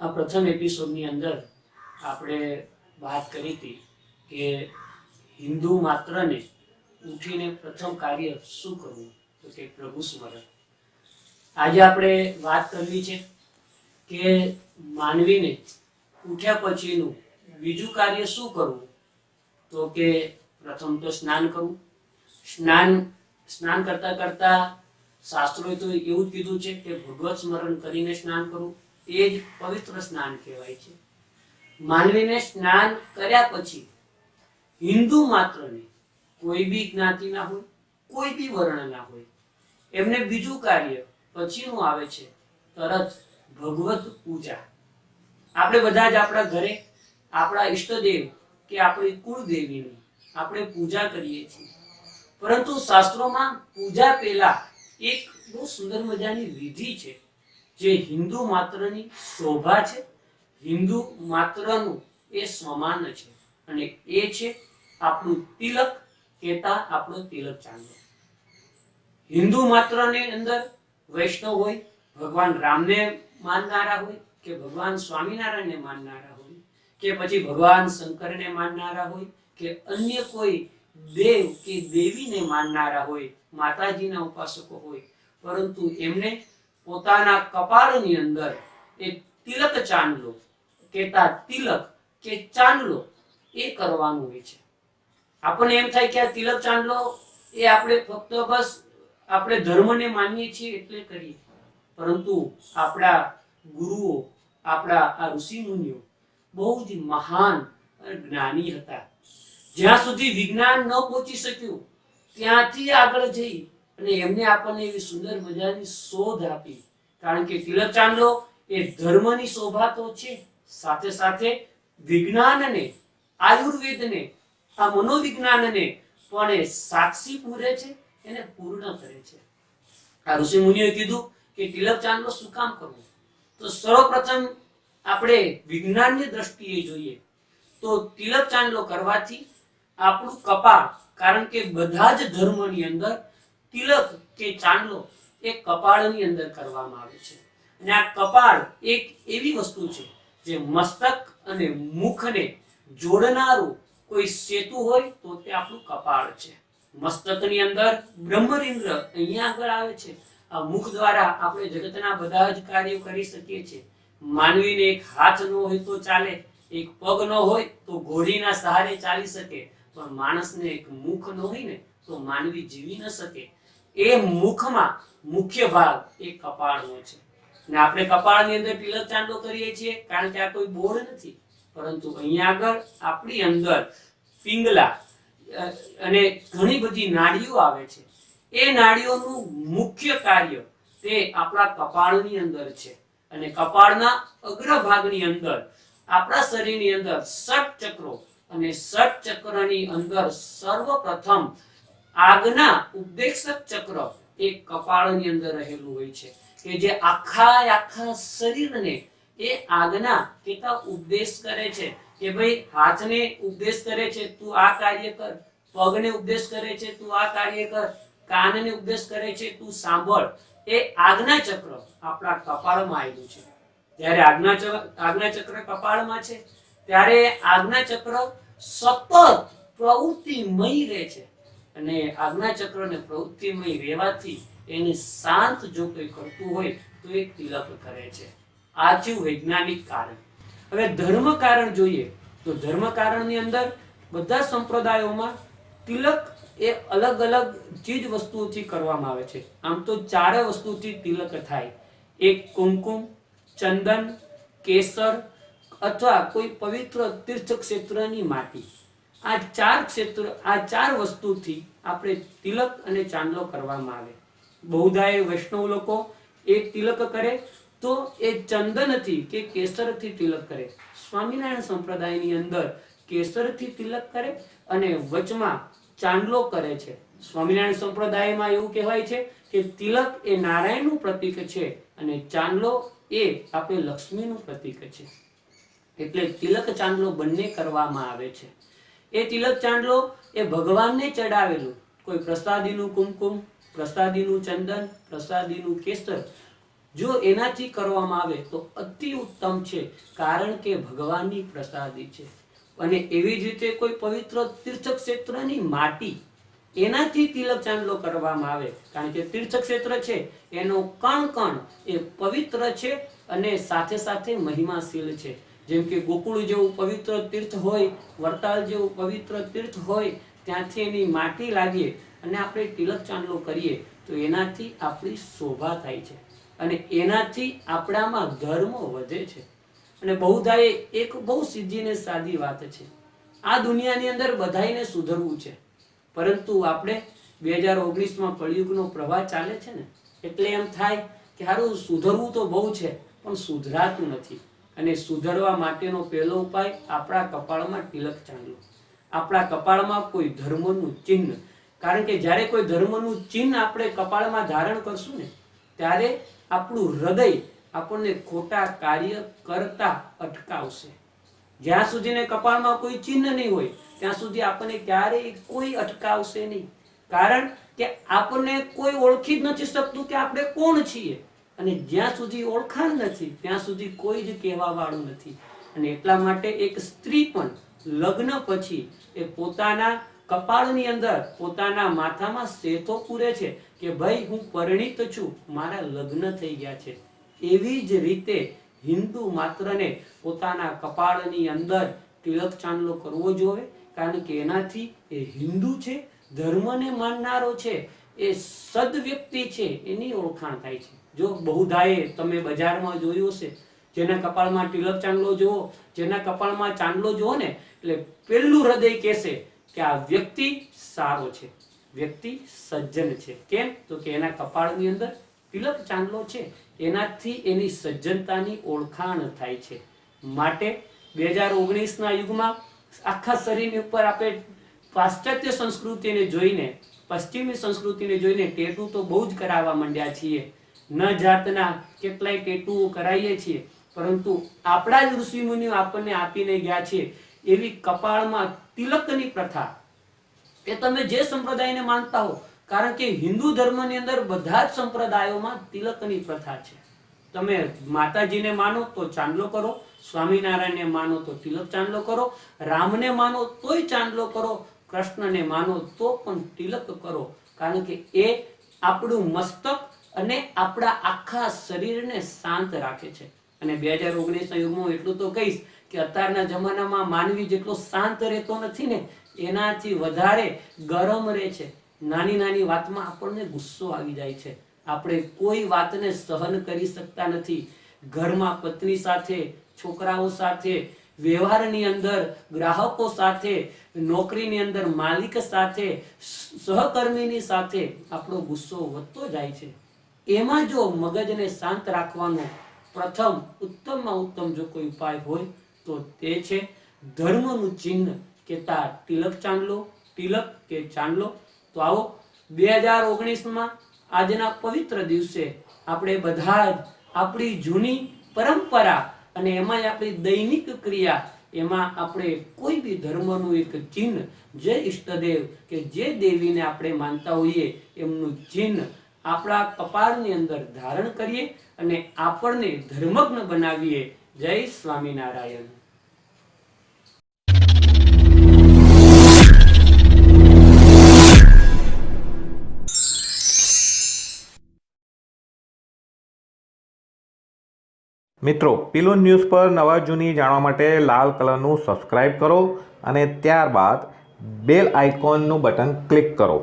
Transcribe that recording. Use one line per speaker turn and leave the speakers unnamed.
આ પ્રથમ એપિસોડની અંદર આપણે વાત કરી હતી કે હિન્દુ માત્રને ઉઠીને પ્રથમ કાર્ય શું કરવું? તો કે પ્રભુ સ્મરણ. આજે આપણે વાત કરવી છે કે માનવીને ઉઠ્યા પછીનું બીજું કાર્ય શું કરવું? તો કે પ્રથમ તો સ્નાન કરવું. સ્નાન સ્નાન કરતા કરતા શાસ્ત્રોએ તો એવું જ કીધું છે કે ભગવત સ્મરણ કરીને સ્નાન કરવું. એ જ પવિત્ર સ્નાન કહેવાય છે. માનવીને સ્નાન કર્યા પછી હિન્દુ માત્રને કોઈ બી જ્ઞાતિના હોય, કોઈ બી વર્ણના હોય, એમને બીજું કાર્ય પછીનું આવે છે તરત ભગવત પૂજા. આપણે બધા જ આપણા ઘરે, આપણા ઈષ્ટદેવ કે આપણી કુળદેવીની આપણે પૂજા કરીએ છીએ. પરંતુ શાસ્ત્રોમાં પૂજા પહેલા એક બહુ સુંદર મજાની વિધિ છે. જે હિન્દુ માત્રની શોભા છે, હિન્દુ માત્રનું એ સમાન છે. અને એ છે આપણું તિલક કેતા આપણું તિલક ચાંદલો હિન્દુ માત્રની અંદર વૈષ્ણવ હોય, ભગવાન રામને માનનારા હોય, કે ભગવાન સ્વામિનારાયણને માનનારા હોય, કે પછી ભગવાન શંકરને માનનારા હોય, કે અન્ય કોઈ દેવ કે દેવીને માનનારા હોય, માતાજીના ઉપાસકો હોય, પરંતુ એમને પોતાના કપાળની અંદર એ તિલક ચાંદલો કેતા તિલક કે ચાંદલો એ કરવાનું હોય છે. આપણને એમ થાય કે આ તિલક ચાંદલો એ આપણે ફક્ત બસ આપણે ધર્મને માનીએ છીએ એટલે કરીએ. પરંતુ આપણા ગુરુઓ, આપણા આ ઋષિ મુનિઓ બહુ જ મહાન જ્ઞાની હતા. જ્યાં સુધી વિજ્ઞાન ન પહોંચી શક્યું, ત્યાંથી આગળ જઈ અને એમને આપણને એવી સુંદર મજાની શોધ આપી. કારણ કે તિલક ચાંદલો એ ધર્મની શોભા તો છે. સાથે સાથે વિજ્ઞાનને, આયુર્વેદને, આ મનોવિજ્ઞાનને પણ એ સાક્ષી પૂરે છે, એને પૂર્ણ કરે છે. આ ઋષિ મુનિએ કીધું કે તિલક ચાંદલો શું કામ કરવું? તો સર્વપ્રથમ આપણે વિજ્ઞાનની દ્રષ્ટિએ જોઈએ. તો તિલક ચાંદલો કરવાથી આપણું કપાળ, કારણ કે બધા જ ધર્મની અંદર તિલક કે ચાંદલો એ કપાળની અંદર કરવામાં આવે છે. અને આ કપાળ એક એવી વસ્તુ છે જે મસ્તક અને મુખને જોડનારું કોઈ સેતુ હોય તો તે આપણું કપાળ છે. મસ્તકની અંદર બ્રહ્મરિન્દ્ર અહીંયા આગળ આવે છે. આ મુખ દ્વારા આપણે જગતના બધા જ કાર્યો કરી શકીએ છીએ. માનવીને એક હાથ ન હોય તો ચાલે, એક પગ ન હોય તો ઘોડીના સહારે ચાલી શકે. પણ માણસને એક મુખ ન હોય ને તો માનવી જીવી ન શકે. એ મુખમાં મુખ્ય ભાગ એ કપાળનો છે. ને આપણે કપાળની અંદર તિલક ચાંદો કરીએ છીએ, કારણ કે આ કોઈ બોર્ડ નથી. પરંતુ અહીંયા આગળ આપણી અંદર પિંગલા અને ઘણી બધી નાડીઓ આવે છે. એ નાડીઓનું મુખ્ય કાર્ય તે આપણા કપાળની અંદર છે. અને કપાળના અગ્રભાગની અંદર, આપણા શરીરની અંદર ષટ ચક્રો અને ષટ ચક્રની અંદર સર્વપ્રથમ આગના ઉપદેશક ચક્ર એ કપાળની અંદર રહેલું હોય છે. કે જે આખા આખા શરીરને એ આજ્ઞા કેતા ઉપદેશ કરે છે કે ભાઈ હાથને ઉપદેશ કરે છે, તું આ કાર્ય કર. પગને ઉપદેશ કરે છે, તું આ કાર્ય કર. કાનને ઉપદેશ કરે છે, તું સાંભળ. એ આજ્ઞા ચક્ર આપણા કપાળમાં આવેલું છે. જ્યારે આજ્ઞા આજ્ઞા ચક્ર કપાળમાં છે, ત્યારે આજ્ઞા ચક્ર સતત પ્રવૃત્તિમય રહે છે. અને આજ્ઞા ચક્રને પ્રવૃત્તિમય રહેવાથી એને શાંત જો કોઈ કરતું હોય તો એ તિલક કરે છે. આ થયું વૈજ્ઞાનિક કારણ. હવે ધર્મ કારણ જોઈએ તો ધર્મ કારણની અંદર બધા સંપ્રદાયોમાં તિલક એ અલગ અલગ ચીજ વસ્તુઓથી કરવામાં આવે છે. આમ તો ચારે વસ્તુથી તિલક થાય. એક કુમકુમ, ચંદન, કેસર અથવા કોઈ પવિત્ર તીર્થ ક્ષેત્રની માટી. આ ચાર ક્ષેત્ર, આ ચાર વસ્તુથી આપણે તિલક અને ચાંદલો કરવામાં આવે. બહુધાએ વૈષ્ણવ લોકો એ તિલક કરે, તો એ ચંદનથી કે કેસરથી તિલક કરે. સ્વામિનારાયણ સંપ્રદાયની અંદર કેસરથી તિલક કરે અને વચમાં ચાંદલો કરે છે. સ્વામિનારાયણ સંપ્રદાયમાં એવું કહેવાય છે કે તિલક એ નારાયણનું પ્રતીક છે અને ચાંદલો એ આપણે લક્ષ્મીનું પ્રતીક છે. એટલે તિલક ચાંદલો બંને કરવામાં આવે છે. એ તિલક ચાંદલો એ ભગવાનને ચડાવેલું. કોઈ પ્રસાદીનું કુમકુમ, પ્રસાદીનું ચંદન, પ્રસાદીનું કેસર. જો એનાથી કરવામાં આવે તો અતિ ઉત્તમ છે, કારણ કે ભગવાનની પ્રસાદી છે. અને એવી જ રીતે કોઈ પવિત્ર તીર્થ ક્ષેત્રની માટી, એનાથી તિલક ચાંદલો કરવામાં આવે. કારણ કે તીર્થ ક્ષેત્ર છે, એનો કણ કણ એ પવિત્ર છે અને સાથે સાથે મહિમાશીલ છે. જેમ કે ગોકુળ જેવું પવિત્ર તીર્થ હોય, વરતાલ જેવું પવિત્ર તીર્થ હોય, ત્યાંથી એની માટી લાવીએ અને આપણે તિલક ચાંદલો કરીએ, તો એનાથી આપણી શોભા થાય છે. અને એનાથી આપણામાં ધર્મ વધે છે. અને બહુધા એ એક બહુ સિદ્ધિને સાદી વાત છે. આ દુનિયાની અંદર બધાઈને સુધરવું છે. પરંતુ આપણે બે હજાર ઓગણીસમાં કળિયુગનો પ્રવાહ ચાલે છે ને? એટલે એમ થાય કે સારું સુધરવું તો બહુ છે, પણ સુધરાતું નથી. અને સુધરવા માટેનો પહેલો ઉપાય આપણા કપાળમાં તિલક ચાંદલો. આપણા કપાળમાં કોઈ ધર્મનું ચિહ્ન. કારણ કે જ્યારે કોઈ ધર્મનું ચિહ્ન આપણે કપાળમાં ધારણ કરશું ને, ત્યારે આપણું હૃદય આપણને ખોટા કાર્ય કરતા અટકાવશે. જ્યાં સુધીને કપાળમાં કોઈ ચિહ્ન નહીં હોય, ત્યાં સુધી આપણને ક્યારેય કોઈ અટકાવશે નહીં. કારણ કે આપણને કોઈ ઓળખી જ નથી શકતું કે આપણે કોણ છીએ. અને જ્યાં સુધી ઓળખાણ નથી, ત્યાં સુધી કોઈ જ કહેવા વાળું નથી. અને એટલા માટે એક સ્ત્રી પણ લગ્ન પછી એ પોતાના કપાળની અંદર, પોતાના માથામાં શેથો પૂરે છે કે, ભાઈ, હું પરિણીત છું. મારા લગ્ન થઈ ગયા છે. એવી જ રીતે હિન્દુ માત્રને પોતાના કપાળની અંદર તિલક ચાંદલો કરવો જોઈએ કારણ કે એનાથી એ હિન્દુ છે, ધર્મને માનનારો છે, એ સદ વ્યક્તિ છે, એની ઓળખાણ થાય છે. જો બહુધાએ તમે બજારમાં જોયું હશે, જેના કપાળમાં તિલક ચાંદલો જુઓ, જેના કપાળમાં ચાંદલો જુઓ ને, એટલે પેલું હૃદય કહેશે કે આ વ્યક્તિ સારો છે, વ્યક્તિ સજ્જન છે. કેમ? તો કે એના કપાળની અંદર તિલક ચાંદલો છે. એનાથી એની સજ્જનતાની ઓળખાણ થાય છે. માટે બે હજાર ઓગણીસના યુગમાં આખા શરીરની ઉપર આપણે પાશ્ચાત્ય સંસ્કૃતિને જોઈને, પશ્ચિમી સંસ્કૃતિને જોઈને ટેટુ તો બહુ જ કરાવવા માંડ્યા છીએ. ન જાતના કેટલાય ટેટુઓ કરાવીએ છીએ, પરંતુ આપણા જ ઋષિમુનિઓ આપણને આપીને ગયા છે એવી કપાળમાં તિલકની પ્રથા. એ તમે જે સંપ્રદાયને માનતા હો, કારણ કે હિન્દુ ધર્મની અંદર બધા જ સંપ્રદાયોમાં તિલકની પ્રથા છે. તમે માતાજીને માનો તો ચાંદલો કરો, સ્વામિનારાયણને માનો તો તિલક ચાંદલો કરો, રામને માનો તોય ચાંદલો કરો, કૃષ્ણને માનો તો પણ તિલક કરો, કારણ કે એ આપણું મસ્તક અને આપણા આખા શરીરને શાંત રાખે છે. અને બે હજાર ઓગણીસના યુગમાં એટલું તો કહીશ કે અત્યારના જમાનામાં માનવી જેટલો શાંત રહેતો નથી ને, એનાથી વધારે ગરમ રહે છે. નાની નાની વાતમાં આપણને ગુસ્સો આવી જાય છે. આપણે કોઈ વાતને સહન કરી શકતા નથી. ઘરમાં પત્ની સાથે, છોકરાઓ સાથે, વ્યવહારની અંદર, ગ્રાહકો સાથે, નોકરીની અંદર માલિક સાથે, સહકર્મીની સાથે આપણો ગુસ્સો વધતો જાય છે. એમાં જો મગજને શાંત રાખવાનો પ્રથમ ઉત્તમમાં ઉત્તમ જો કોઈ ઉપાય હોય, તો તે છે ધર્મનું ચિહ્ન કે તા તિલક ચાંદલો, તિલક કે ચાંદલો. તો આવો બે હજાર ઓગણીસમાં આજના પવિત્ર દિવસે આપણે બધા જ આપણી જૂની પરંપરા અને એમાંય આપણી દૈનિક ક્રિયા, એમાં આપણે કોઈ બી ધર્મનું એક ચિહ્ન, જે ઈષ્ટદેવ કે જે દેવીને આપણે માનતા હોઈએ, એમનું ચિહ્ન આપણા કપાળની અંદર ધારણ કરીએ અને આપણને ધર્મજ્ઞ બનાવીએ. જય સ્વામિનારાયણ.
મિત્રો પિલો ન્યૂઝ પર નવા જૂની જાણવા માટે લાલ કલરનું સબસ્ક્રાઇબ કરો અને ત્યારબાદ બેલ આઇકોનનું બટન ક્લિક કરો.